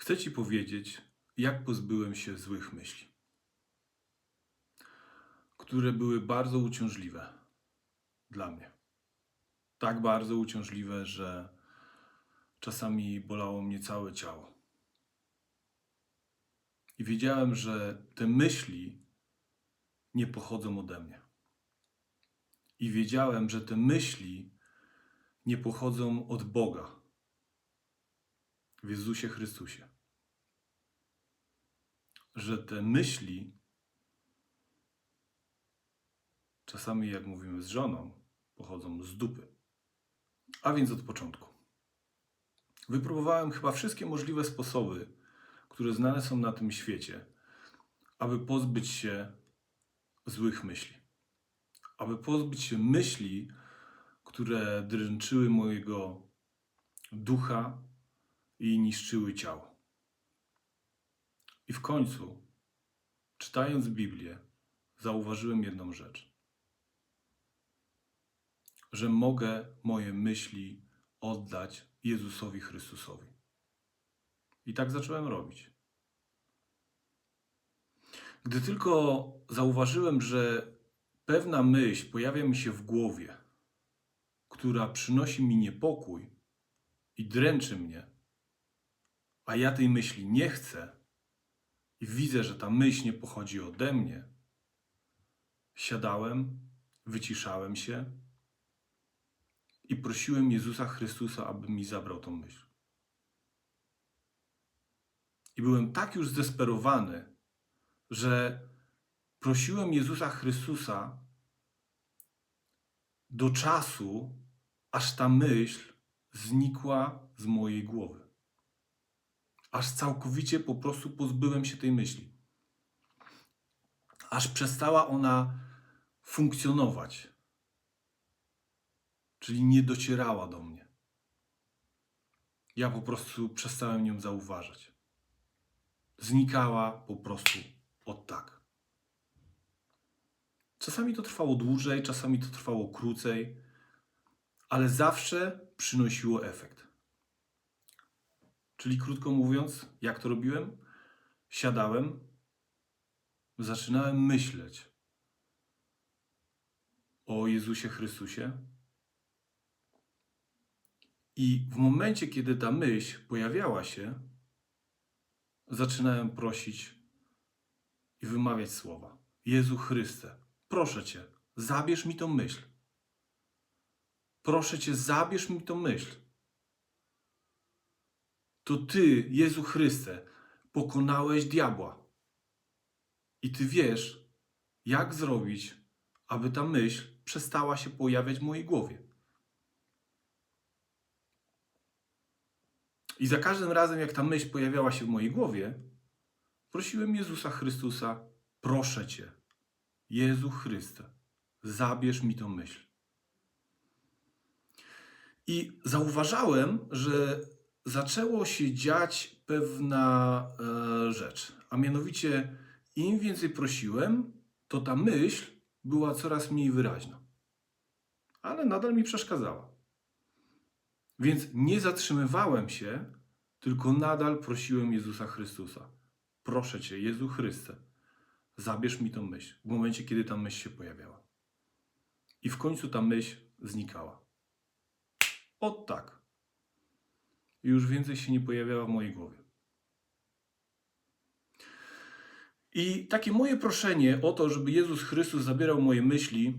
Chcę Ci powiedzieć, jak pozbyłem się złych myśli, które były bardzo uciążliwe dla mnie. Tak bardzo uciążliwe, że czasami bolało mnie całe ciało. I wiedziałem, że te myśli nie pochodzą ode mnie. I wiedziałem, że te myśli nie pochodzą od Boga w Jezusie Chrystusie. Że te myśli, czasami jak mówimy z żoną, pochodzą z dupy. A więc od początku. Wypróbowałem chyba wszystkie możliwe sposoby, które znane są na tym świecie, aby pozbyć się złych myśli. Aby pozbyć się myśli, które dręczyły mojego ducha i niszczyły ciało. I w końcu, czytając Biblię, zauważyłem jedną rzecz. Że mogę moje myśli oddać Jezusowi Chrystusowi. I tak zacząłem robić. Gdy tylko zauważyłem, że pewna myśl pojawia mi się w głowie, która przynosi mi niepokój i dręczy mnie, a ja tej myśli nie chcę i widzę, że ta myśl nie pochodzi ode mnie, siadałem, wyciszałem się i prosiłem Jezusa Chrystusa, aby mi zabrał tą myśl. I byłem tak już zdesperowany, że prosiłem Jezusa Chrystusa do czasu, aż ta myśl znikła z mojej głowy. Aż całkowicie po prostu pozbyłem się tej myśli. Aż przestała ona funkcjonować. Czyli nie docierała do mnie. Ja po prostu przestałem nią zauważać. Znikała po prostu od tak. Czasami to trwało dłużej, czasami to trwało krócej, ale zawsze przynosiło efekt. Czyli krótko mówiąc, jak to robiłem? Siadałem, zaczynałem myśleć o Jezusie Chrystusie. I w momencie, kiedy ta myśl pojawiała się, zaczynałem prosić i wymawiać słowa: Jezu Chryste, proszę Cię, zabierz mi tą myśl. Proszę Cię, zabierz mi tą myśl. To Ty, Jezu Chryste, pokonałeś diabła. I Ty wiesz, jak zrobić, aby ta myśl przestała się pojawiać w mojej głowie. I za każdym razem, jak ta myśl pojawiała się w mojej głowie, prosiłem Jezusa Chrystusa, proszę Cię, Jezu Chryste, zabierz mi tą myśl. I zauważałem, że zaczęło się dziać pewna e, rzecz. A mianowicie, im więcej prosiłem, to ta myśl była coraz mniej wyraźna. Ale nadal mi przeszkadzała. Więc nie zatrzymywałem się, tylko nadal prosiłem Jezusa Chrystusa. Proszę Cię, Jezu Chryste, zabierz mi tą myśl. W momencie, kiedy ta myśl się pojawiała. I w końcu ta myśl znikała. O tak. I już więcej się nie pojawiała w mojej głowie. I takie moje proszenie o to, żeby Jezus Chrystus zabierał moje myśli,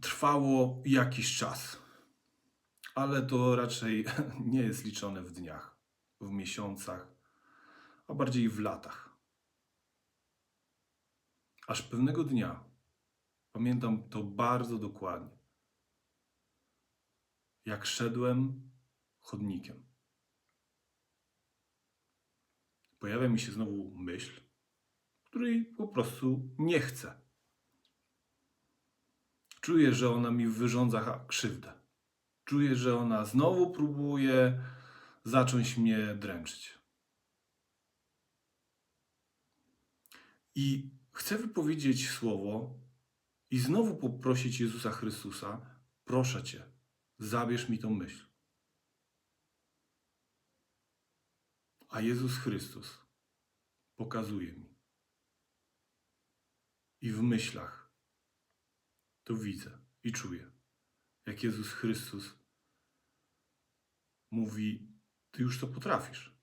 trwało jakiś czas. Ale to raczej nie jest liczone w dniach, w miesiącach, a bardziej w latach. Aż pewnego dnia, pamiętam to bardzo dokładnie, jak szedłem chodnikiem. Pojawia mi się znowu myśl, której po prostu nie chcę. Czuję, że ona mi wyrządza krzywdę. Czuję, że ona znowu próbuje zacząć mnie dręczyć. I chcę wypowiedzieć słowo i znowu poprosić Jezusa Chrystusa: proszę Cię, zabierz mi tą myśl. A Jezus Chrystus pokazuje mi. I w myślach to widzę i czuję, jak Jezus Chrystus mówi: Ty już to potrafisz.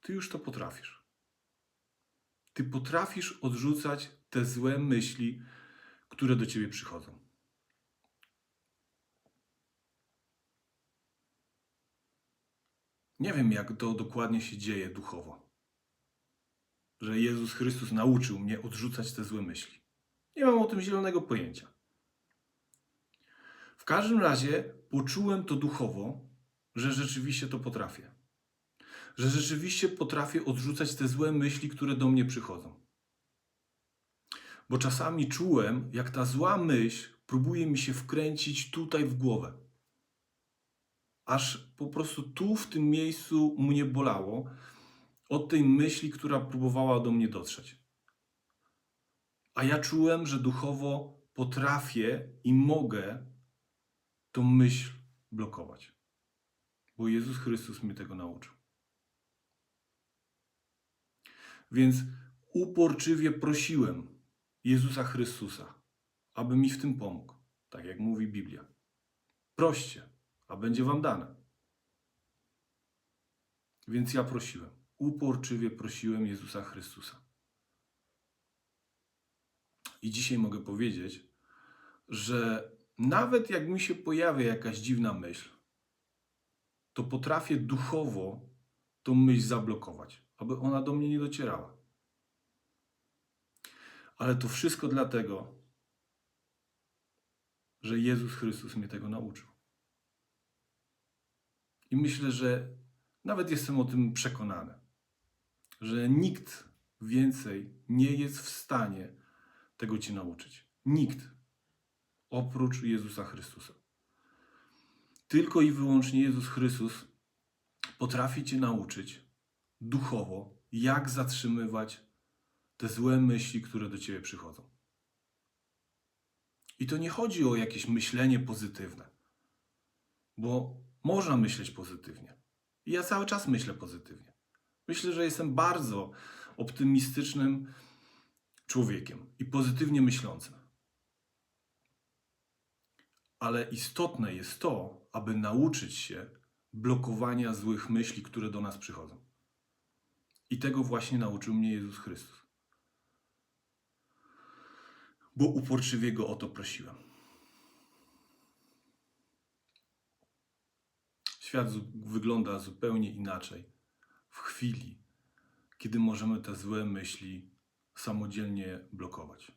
Ty już to potrafisz. Ty potrafisz odrzucać te złe myśli, które do ciebie przychodzą. Nie wiem, jak to dokładnie się dzieje duchowo. Że Jezus Chrystus nauczył mnie odrzucać te złe myśli. Nie mam o tym zielonego pojęcia. W każdym razie poczułem to duchowo, że rzeczywiście to potrafię. Że rzeczywiście potrafię odrzucać te złe myśli, które do mnie przychodzą. Bo czasami czułem, jak ta zła myśl próbuje mi się wkręcić tutaj w głowę. Aż po prostu tu, w tym miejscu mnie bolało od tej myśli, która próbowała do mnie dotrzeć. A ja czułem, że duchowo potrafię i mogę tą myśl blokować. Bo Jezus Chrystus mnie tego nauczył. Więc uporczywie prosiłem Jezusa Chrystusa, aby mi w tym pomógł, tak jak mówi Biblia. Proście, a będzie wam dane. Więc ja prosiłem, uporczywie prosiłem Jezusa Chrystusa. I dzisiaj mogę powiedzieć, że nawet jak mi się pojawia jakaś dziwna myśl, to potrafię duchowo tą myśl zablokować, aby ona do mnie nie docierała. Ale to wszystko dlatego, że Jezus Chrystus mnie tego nauczył. I myślę, że nawet jestem o tym przekonany, że nikt więcej nie jest w stanie tego ci nauczyć. Nikt oprócz Jezusa Chrystusa. Tylko i wyłącznie Jezus Chrystus potrafi cię nauczyć duchowo, jak zatrzymywać te złe myśli, które do ciebie przychodzą. I to nie chodzi o jakieś myślenie pozytywne, bo można myśleć pozytywnie. I ja cały czas myślę pozytywnie. Myślę, że jestem bardzo optymistycznym człowiekiem i pozytywnie myślącym. Ale istotne jest to, aby nauczyć się blokowania złych myśli, które do nas przychodzą. I tego właśnie nauczył mnie Jezus Chrystus. Bo uporczywie go o to prosiłem. Świat wygląda zupełnie inaczej w chwili, kiedy możemy te złe myśli samodzielnie blokować.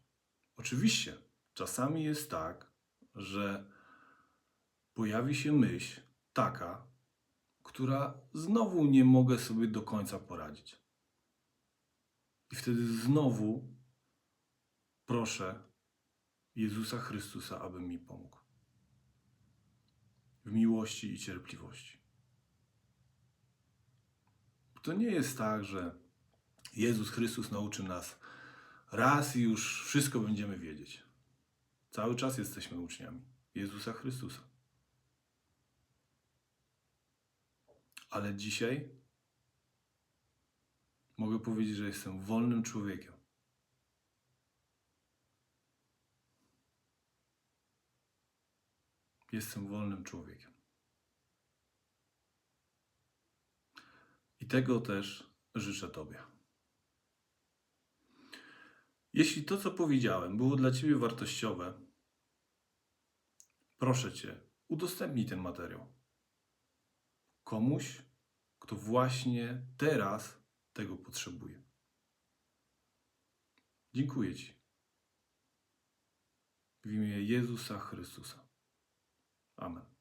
Oczywiście, czasami jest tak, że pojawi się myśl taka, która znowu nie mogę sobie do końca poradzić. I wtedy znowu proszę Jezusa Chrystusa, aby mi pomógł. W miłości i cierpliwości. To nie jest tak, że Jezus Chrystus nauczy nas raz i już wszystko będziemy wiedzieć. Cały czas jesteśmy uczniami Jezusa Chrystusa. Ale dzisiaj mogę powiedzieć, że jestem wolnym człowiekiem. Jestem wolnym człowiekiem. I tego też życzę Tobie. Jeśli to, co powiedziałem, było dla Ciebie wartościowe, proszę Cię, udostępnij ten materiał komuś, kto właśnie teraz tego potrzebuje. Dziękuję Ci. W imię Jezusa Chrystusa. Amen.